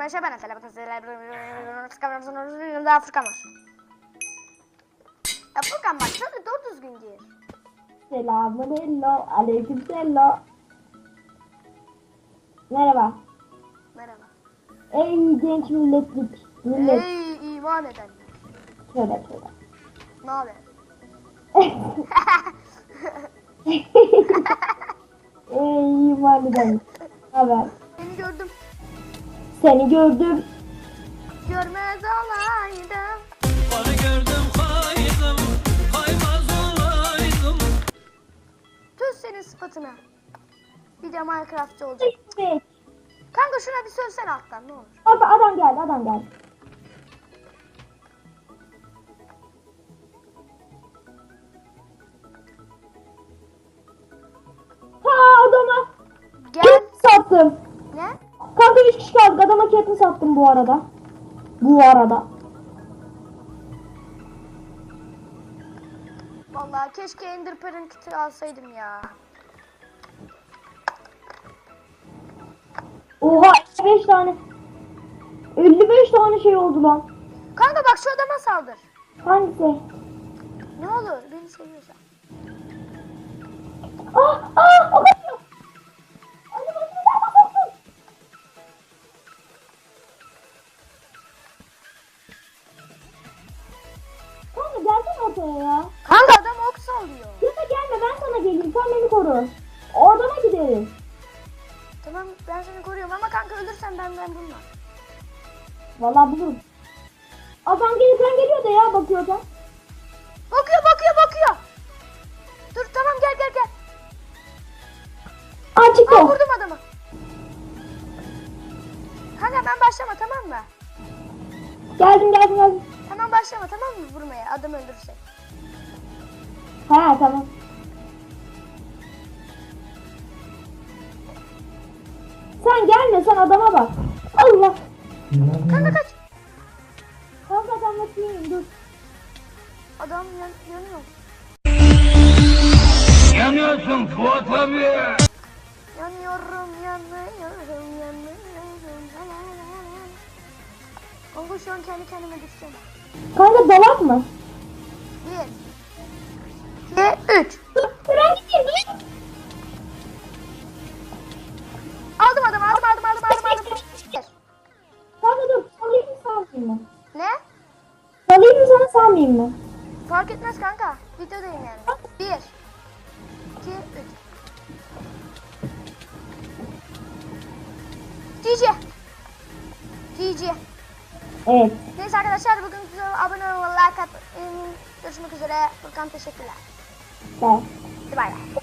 Herkese merhaba ben. Bakın sizlerle daha Furkan var. Ya Furkan bak şöyle doğru düzgün gir. Selamun hello. Aleyküm selam. Merhaba. Merhaba. Ey genç milletlik. Millet. Ey iman edenler. Şöyle şöyle. Ne haber? Ey iman eden. Haber. Seni gördüm. Görmez olaydım. Bana gördüm kaydım, kaymaz olaydım. Tüz senin sıfatına. Bir de Minecraftçı olacak. Evet. Kanka şuna bir sövsene alttan ne olur. Abi adam geldi adam geldi. Ha adama Gel. sattım. Bu arada. Bu arada. Vallahi keşke Ender Pearl'ın kiti alsaydım ya. Oha 55 tane. 55 tane şey oldu lan. Kanka bak şu adama saldır. Hangisi? Ne olur beni seviyorsan. Ah ah o kaçıyor. Ortaya ya. Kanka adam ok sallıyor. Yanına gelme ben sana geleyim sen beni koru. O adama gideriz. Tamam ben seni koruyorum ama kanka ölürsen ben ben bulmam. Vallahi bulurum. Adam gelirken geliyor da ya bakıyorken. Bakıyor bakıyor bakıyor. Dur tamam gel gel gel. Aa çıktı Aa vurdum adamı. Kanka ben başlama tamam mı? Geldim geldim geldim. Tamam başlama tamam mı vurmaya adam öldürürsek. Ha tamam. Sen gelme sen adama bak. Allah. Kanka kaç. Kanka sen bakayım dur. Adam yan, yanıyor. Yanıyorsun Fuat abi. Yanıyorum yanıyorum yanıyorum. Kanka şu an kendi kendime düşeceğim. Kanka dalak mı? Bir. İki. Üç. Ben gideyim. Aldım adamı aldım aldım aldım aldım aldım. Kanka dur salayım mı salmayayım mı? Ne? Salayım mı sana salmayayım mı? Fark etmez kanka. Videodayım yani. Bir. İki. Üç. GG. GG. Evet. Neyse arkadaşlar bugün size abone olmayı, like atmayı, görüşmek üzere. Furkan teşekkürler. Gel. Hadi bay bay.